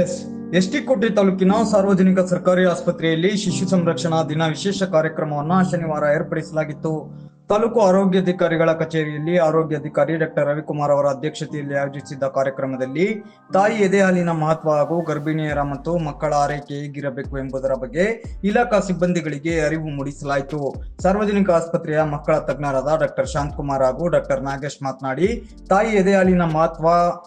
S ಎಸ್ಟಿಕೋಟೆ ತಾಲೂಕಿನ ಸಾರ್ವಜನಿಕ ಸರ್ಕಾರಿ ಆಸ್ಪತ್ರೆಯಲ್ಲಿ ಶಿಶು ಸಂರಕ್ಷಣಾ ದಿನ ವಿಶೇಷ ಕಾರ್ಯಕ್ರಮವನ್ನು ಶನಿವಾರ ಏರ್ಪಡಿಸಲಾಗಿತ್ತು. ತಾಲೂಕು ಆರೋಗ್ಯಾಧಿಕಾರಿಗಳ ಕಚೇರಿಯಲ್ಲಿ ಆರೋಗ್ಯಾಧಿಕಾರಿ ಡಾಕ್ಟರ್ ರವಿಕುಮಾರ್ ಅವರ ಅಧ್ಯಕ್ಷತೆಯಲ್ಲಿ ಆಯೋಜಿಸಿದ್ದ ಕಾರ್ಯಕ್ರಮದಲ್ಲಿ ತಾಯಿ ಎದೆ ಹಾಲಿನ ಮಹತ್ವ ಹಾಗೂ ಗರ್ಭಿಣಿಯರ ಮತ್ತು ಮಕ್ಕಳ ಆರೈಕೆ ಹೇಗಿರಬೇಕು ಎಂಬುದರ ಬಗ್ಗೆ ಇಲಾಖಾ ಸಿಬ್ಬಂದಿಗಳಿಗೆ ಅರಿವು ಮೂಡಿಸಲಾಯಿತು. ಸಾರ್ವಜನಿಕ ಆಸ್ಪತ್ರೆಯ ಮಕ್ಕಳ ತಜ್ಞರಾದ ಡಾಕ್ಟರ್ ಶಾಂತಕುಮಾರ್ ಹಾಗೂ ಡಾಕ್ಟರ್ ನಾಗೇಶ್ ಮಾತನಾಡಿ, ತಾಯಿ ಎದೆ ಹಾಲಿನ ಮಹತ್ವ,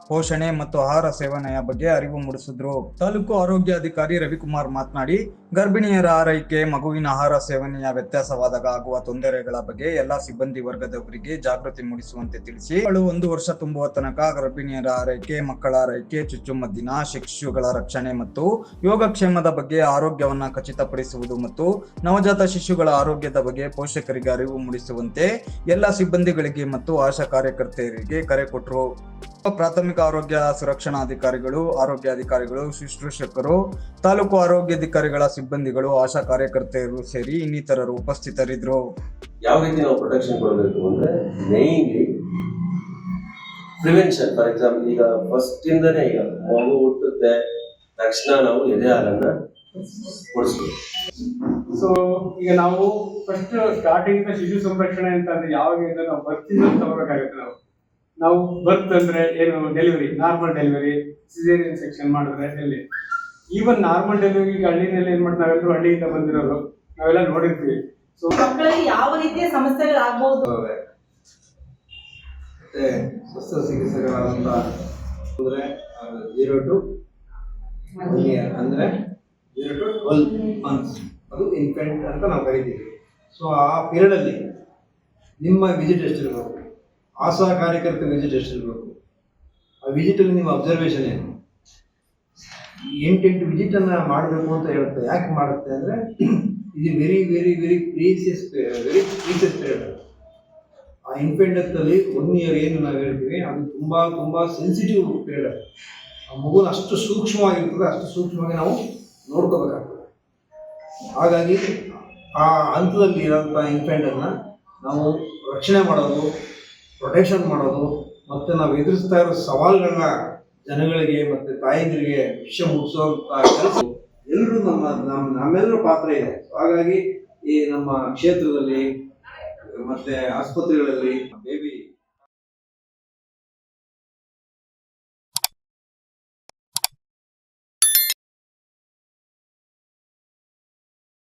ಪೋಷಣೆ ಮತ್ತು ಆಹಾರ ಸೇವನೆಯ ಬಗ್ಗೆ ಅರಿವು ಮೂಡಿಸಿದ್ರು. ತಾಲೂಕು ಆರೋಗ್ಯಾಧಿಕಾರಿ ರವಿಕುಮಾರ್ ಮಾತನಾಡಿ, ಗರ್ಭಿಣಿಯರ ಆರೈಕೆ, ಮಗುವಿನ ಆಹಾರ ಸೇವನೆಯ ವ್ಯತ್ಯಾಸವಾದಾಗ ಆಗುವ ತೊಂದರೆಗಳ ಬಗ್ಗೆ ಎಲ್ಲಾ ಸಿಬ್ಬಂದಿ ವರ್ಗದವರಿಗೆ ಜಾಗೃತಿ ಮೂಡಿಸುವಂತೆ ತಿಳಿಸಿ ಅವಳು ಒಂದು ವರ್ಷ ತುಂಬುವ ತನಕ ಗರ್ಭಿಣಿಯರ ಆರೈಕೆ, ಮಕ್ಕಳ ಆರೈಕೆ, ಚುಚ್ಚುಮದ್ದಿನ, ಶಿಶುಗಳ ರಕ್ಷಣೆ ಮತ್ತು ಯೋಗಕ್ಷೇಮದ ಬಗ್ಗೆ ಆರೋಗ್ಯವನ್ನ ಖಚಿತಪಡಿಸುವುದು ಮತ್ತು ನವಜಾತ ಶಿಶುಗಳ ಆರೋಗ್ಯದ ಬಗ್ಗೆ ಪೋಷಕರಿಗೆ ಅರಿವು ಮೂಡಿಸುವಂತೆ ಎಲ್ಲ ಸಿಬ್ಬಂದಿಗಳಿಗೆ ಮತ್ತು ಆಶಾ ಕಾರ್ಯಕರ್ತೆಯರಿಗೆ ಕರೆ ಕೊಟ್ಟರು ಪ್ರಾಥಮಿಕ ಆರೋಗ್ಯ ಸುರಕ್ಷಣಾಧಿಕಾರಿಗಳು, ಆರೋಗ್ಯಾಧಿಕಾರಿಗಳು, ಶುಶ್ರೂಷಕರು, ತಾಲೂಕು ಆರೋಗ್ಯಾಧಿಕಾರಿಗಳ ಸಿಬ್ಬಂದಿಗಳು, ಆಶಾ ಕಾರ್ಯಕರ್ತೆಯರು ಸೇರಿ ಇನ್ನಿತರರು ಉಪಸ್ಥಿತರಿದ್ದರು. ಯಾವ ರೀತಿ ನಾವು ಪ್ರೊಟೆಕ್ಷನ್ ಕೊಡಬೇಕು ಅಂದ್ರೆ ಮೇನ್ಲಿ ಪ್ರಿವೆನ್ಷನ್ ಫಾರ್ ಎಕ್ಸಾಂಪಲ್ ಈಗ ಫಸ್ಟ್ ಇಂದನೇ ಈಗ ಮಗು ಹುಟ್ಟುತ್ತೆ, ತಕ್ಷಣ ನಾವು ಎದೆ ಹಾಲನ್ನ ಕೊಡಿಸ್ಬೇಕು. ಸೊ ಈಗ ನಾವು ಫಸ್ಟ್ ಸ್ಟಾರ್ಟಿಂಗ್ ಶಿಶು ಸಂರಕ್ಷಣೆ ಅಂತ ಅಂದ್ರೆ ಯಾವಾಗ ನಾವು ಬರ್ತಿಂದ ತಗೋಬೇಕಾಗುತ್ತೆ ನಾವು. ನಾವು ಬರ್ತ್ ಅಂದ್ರೆ ಏನು delivery normal delivery caesarean section ಮಾಡಿದ್ರೆ ಎಲ್ಲಿ? ಈವನ್ ನಾರ್ಮಲ್ ಡೆಲಿವರಿ ಈಗ ಹಳ್ಳಿನಲ್ಲಿ ಏನ್ ಮಾಡ್ತಾರೆ ನಾವೆಲ್ಲರೂ ಹಳ್ಳಿಯಿಂದ ಬಂದಿರೋರು, ನಾವೆಲ್ಲ ನೋಡಿರ್ತೀವಿ. ಮಕ್ಕಳಲ್ಲಿ ಯಾವ ರೀತಿಯ ಸಮಸ್ಯೆಗಳಾಗಬಹುದು ಮತ್ತೆ ಶಸ್ತ್ರಚಿಕಿತ್ಸೆಗಳಾದಂಥ ಅಂದ್ರೆ ಜೀರೋ ಟು ಇಯರ್ ಅಂದರೆ ಜೀರೋ ಟು ಟ್ವೆಲ್ ಮಂತ್ಸ್ ಅದು ಇನ್ಫೆಂಟ್ ಅಂತ ನಾವು ಕರಿತೀವಿ. ಸೊ ಆ ಪೀರಿಯಡಲ್ಲಿ ನಿಮ್ಮ ವಿಸಿಟ್ ಎಷ್ಟಿರಬೇಕು ಆಶಾ ಕಾರ್ಯಕರ್ತ ವಿಸಿಟ್ ಎಷ್ಟಿರಬೇಕು ಆ ವಿಸಿಟಲ್ಲಿ ನಿಮ್ಮ ಅಬ್ಸರ್ವೇಷನ್ ಏನು? ಎಂಟೆಂಟು ವಿಸಿಟನ್ನು ಮಾಡಬೇಕು ಅಂತ ಹೇಳುತ್ತೆ. ಯಾಕೆ ಮಾಡುತ್ತೆ ಅಂದರೆ ಇದು very very very precious very precious period ಆ ಇನ್ಫೆಂಡತ್ತಲ್ಲಿ ಒನ್ ಇಯರ್ ಏನು ನಾವು ಹೇಳ್ತೀವಿ, ಅದು ತುಂಬ ತುಂಬ ಸೆನ್ಸಿಟಿವ್ ಪೀರಿಯಡ್ ಆ ಮಗುನ ಅಷ್ಟು ಸೂಕ್ಷ್ಮವಾಗಿರ್ತದೆ, ಅಷ್ಟು ಸೂಕ್ಷ್ಮವಾಗಿ ನಾವು ನೋಡ್ಕೋಬೇಕಾಗ್ತದೆ. ಹಾಗಾಗಿ ಆ ಹಂತದಲ್ಲಿ ಇರೋಂಥ ಇನ್ಫೆಂಟನ್ನು ನಾವು ರಕ್ಷಣೆ ಮಾಡೋದು ಪ್ರೊಟೆಕ್ಷನ್ ಮಾಡೋದು, ಮತ್ತು ನಾವು ಎದುರಿಸ್ತಾ ಇರೋ ಸವಾಲುಗಳನ್ನ ಜನಗಳಿಗೆ ಮತ್ತು ತಾಯಂದಿರಿಗೆ ವಿಷಯ ಮುಗಿಸೋಂಥ ಕೆಲಸ. ಎಲ್ಲರೂ ನಮ್ಮ ನಮ್ಮ ನಮ್ಮೆಲ್ಲರ ಪಾತ್ರ ಇದೆ. ಹಾಗಾಗಿ ಈ ನಮ್ಮ ಕ್ಷೇತ್ರದಲ್ಲಿ ಮತ್ತೆ ಆಸ್ಪತ್ರೆಗಳಲ್ಲಿ ಬೇಬಿ